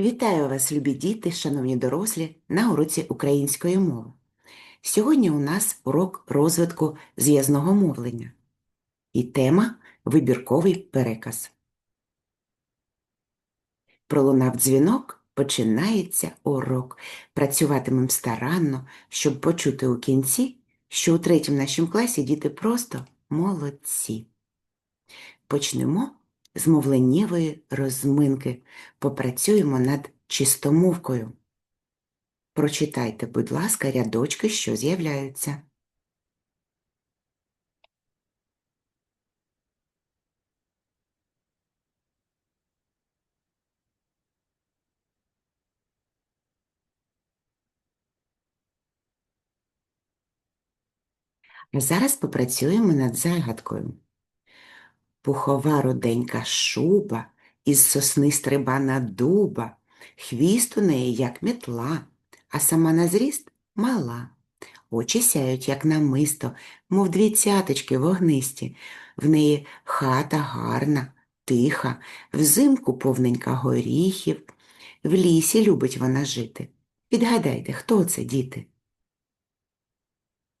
Вітаю вас, любі діти, шановні дорослі, на уроці української мови. Сьогодні у нас урок розвитку зв'язного мовлення і тема вибірковий переказ. Пролунав дзвінок, починається урок. Працюватимемо старанно, щоб почути у кінці, що у третьому нашому класі діти просто молодці. Почнемо з мовленнєвої розминки. Попрацюємо над чистомовкою. Прочитайте, будь ласка, рядочки, що з'являються. Зараз попрацюємо над загадкою. Пухова руденька шуба, із сосни стрибана дуба, хвіст у неї, як метла, а сама на зріст мала. Очі сяють, як намисто, мов дві цяточки вогнисті. В неї хата гарна, тиха, взимку повненька горіхів. В лісі любить вона жити. Відгадайте, хто це, діти?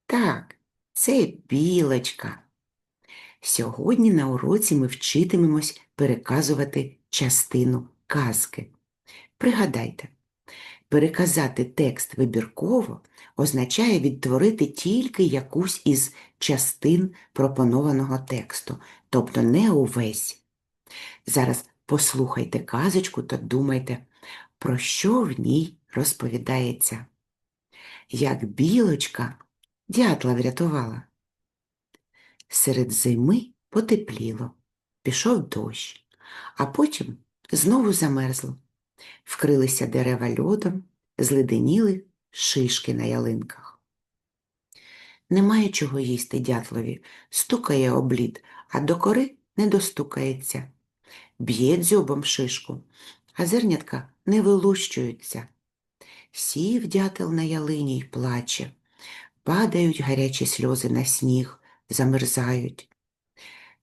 Так, це білочка. Сьогодні на уроці ми вчитимемось переказувати частину казки. Пригадайте, переказати текст вибірково означає відтворити тільки якусь із частин пропонованого тексту, тобто не увесь. Зараз послухайте казочку та думайте, про що в ній розповідається. Як білочка дятла врятувала. Серед зими потепліло, пішов дощ, а потім знову замерзло. Вкрилися дерева льодом, зледеніли шишки на ялинках. Немає чого їсти дятлові, стукає облід, а до кори не достукається. Б'є дзьобом шишку, а зернятка не вилущуються. Сів дятел на ялині й плаче, падають гарячі сльози на сніг, замерзають.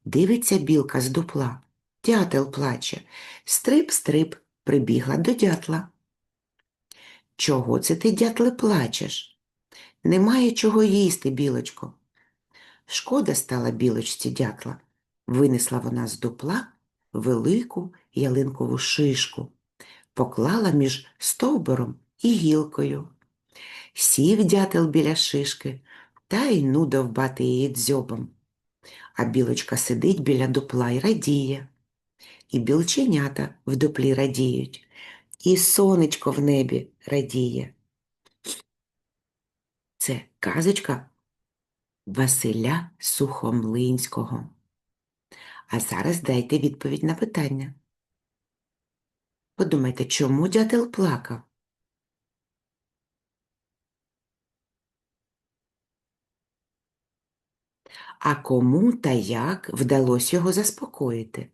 Дивиться білка з дупла, дятел плаче, стрип-стрип прибігла до дятла. Чого це ти, дятле, плачеш? Немає чого їсти, білочко. Шкода стала білочці дятла. Винесла вона з дупла велику ялинкову шишку, поклала між стовбуром і гілкою. Сів дятел біля шишки та й ну довбати її дзьобом. А білочка сидить біля дупла й радіє. І білченята в дуплі радіють, і сонечко в небі радіє. Це казочка Василя Сухомлинського. А зараз дайте відповідь на питання. Подумайте, чому дятел плакав? А кому та як вдалося його заспокоїти?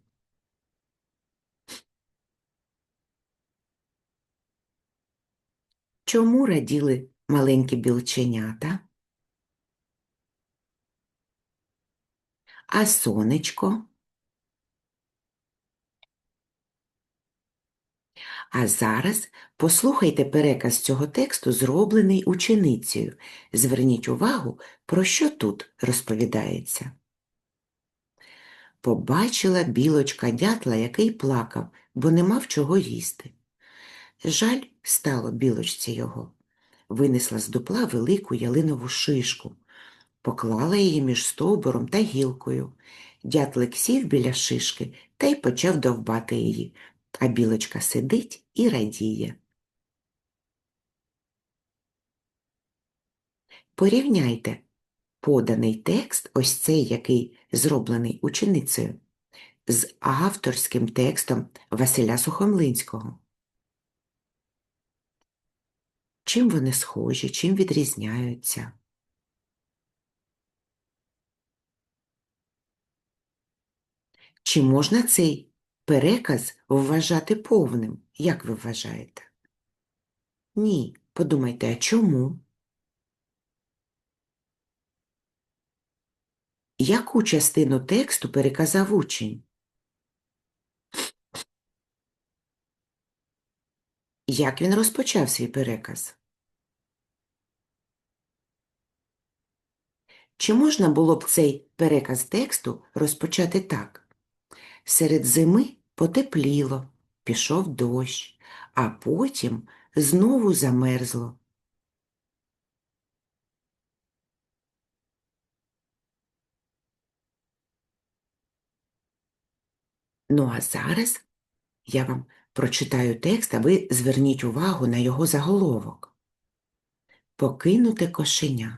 Чому раділи маленькі білченята? А сонечко? А зараз послухайте переказ цього тексту, зроблений ученицею. Зверніть увагу, про що тут розповідається. Побачила білочка дятла, який плакав, бо не мав чого їсти. Жаль стало білочці його. Винесла з дупла велику ялинову шишку, поклала її між стовбуром та гілкою. Дятлик сів біля шишки та й почав довбати її, а білочка сидить і радіє. Порівняйте поданий текст, ось цей, який зроблений ученицею, з авторським текстом Василя Сухомлинського. Чим вони схожі, чим відрізняються? Чи можна цей переказ вважати повним, як ви вважаєте? Ні. Подумайте, а чому? Яку частину тексту переказав учень? Як він розпочав свій переказ? Чи можна було б цей переказ тексту розпочати так? Серед зими потепліло, пішов дощ, а потім знову замерзло. Ну а зараз я вам прочитаю текст, а ви зверніть увагу на його заголовок. Покинуте кошеня.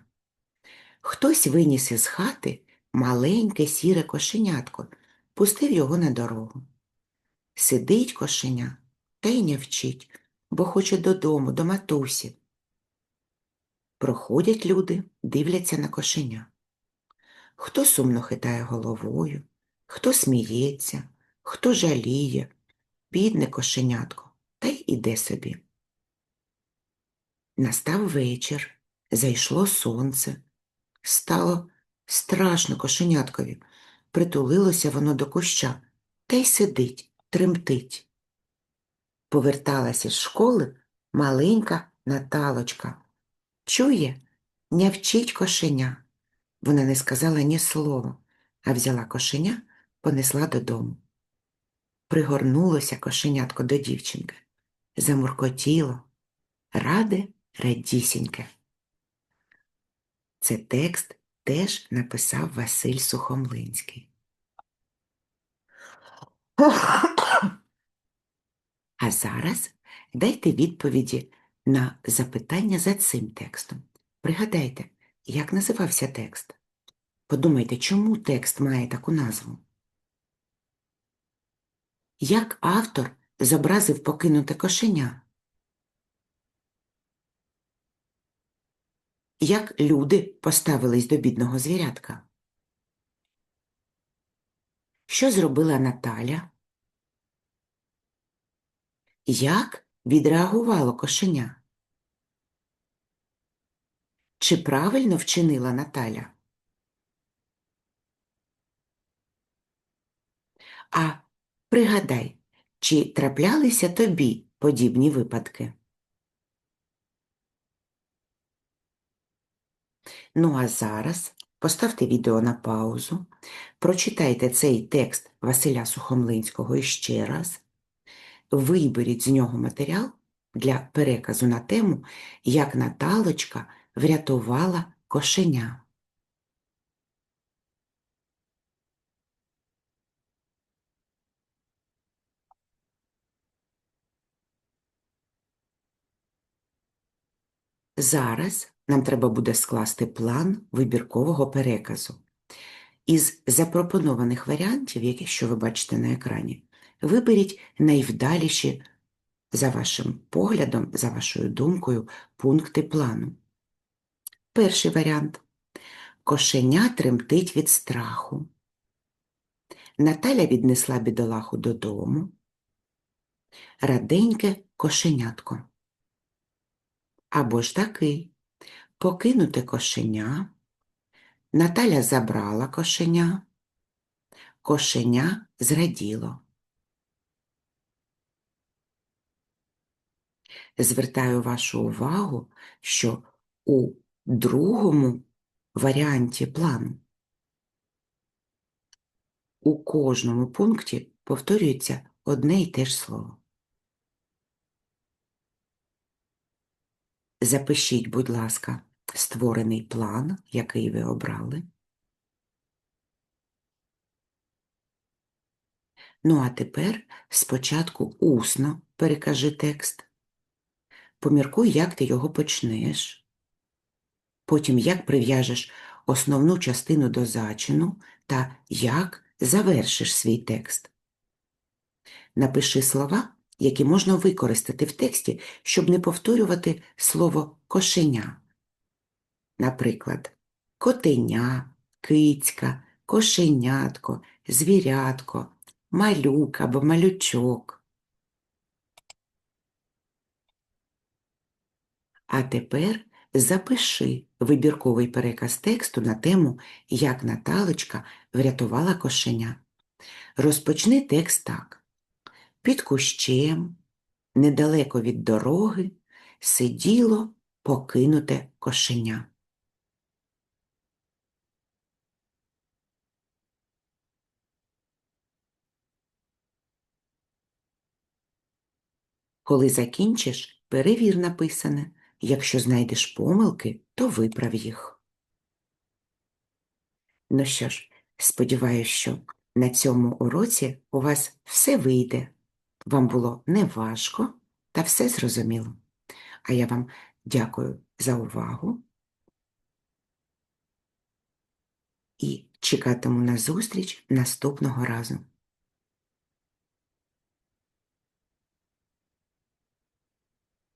Хтось виніс із хати маленьке сіре кошенятко, пустив його на дорогу. Сидить кошеня та й не вчить, бо хоче додому, до матусі. Проходять люди, дивляться на кошеня. Хто сумно хитає головою, хто сміється, хто жаліє, бідне кошенятко, та й іде собі. Настав вечір, зайшло сонце. Стало страшно кошеняткові. Притулилося воно до куща та й сидить, тремтить. Поверталася з школи маленька Наталочка. Чує, не вчить кошеня. Вона не сказала ні слова, а взяла кошеня, понесла додому. Пригорнулося кошенятко до дівчинки, замуркотіло, раде радісіньке. Це текст теж написав Василь Сухомлинський. А зараз дайте відповіді на запитання за цим текстом. Пригадайте, як називався текст? Подумайте, чому текст має таку назву? Як автор зобразив покинуте кошеня? Як люди поставились до бідного звірятка? Що зробила Наталя? Як відреагувало кошеня? Чи правильно вчинила Наталя? А пригадай, чи траплялися тобі подібні випадки? Ну а зараз поставте відео на паузу, прочитайте цей текст Василя Сухомлинського ще раз, виберіть з нього матеріал для переказу на тему, як Наталочка врятувала кошеня. Зараз нам треба буде скласти план вибіркового переказу. Із запропонованих варіантів, які що ви бачите на екрані, виберіть найвдаліші, за вашим поглядом, за вашою думкою, пункти плану. Перший варіант. Кошеня тремтить від страху. Наталя віднесла бідолаху додому. Раденьке кошенятко. Або ж такий покинуте кошеня. Наталя забрала кошеня. Кошеня зраділо. Звертаю вашу увагу, що у другому варіанті плану у кожному пункті повторюється одне й те ж слово. Запишіть, будь ласка, створений план, який ви обрали. Ну, а тепер спочатку усно перекажи текст. Поміркуй, як ти його почнеш. Потім як прив'яжеш основну частину до зачину та як завершиш свій текст. Напиши слова, які можна використати в тексті, щоб не повторювати слово кошеня. Наприклад, котеня, кицька, кошенятко, звірятко, малюк або малючок. А тепер запиши вибірковий переказ тексту на тему Як Наталочка врятувала кошеня. Розпочни текст так. Під кущем, недалеко від дороги сиділо покинуте кошеня. Коли закінчиш, перевір написане. Якщо знайдеш помилки, то виправ їх. Ну що ж, сподіваюся, що на цьому уроці у вас все вийде. Вам було неважко та все зрозуміло. А я вам дякую за увагу і чекатиму на зустріч наступного разу.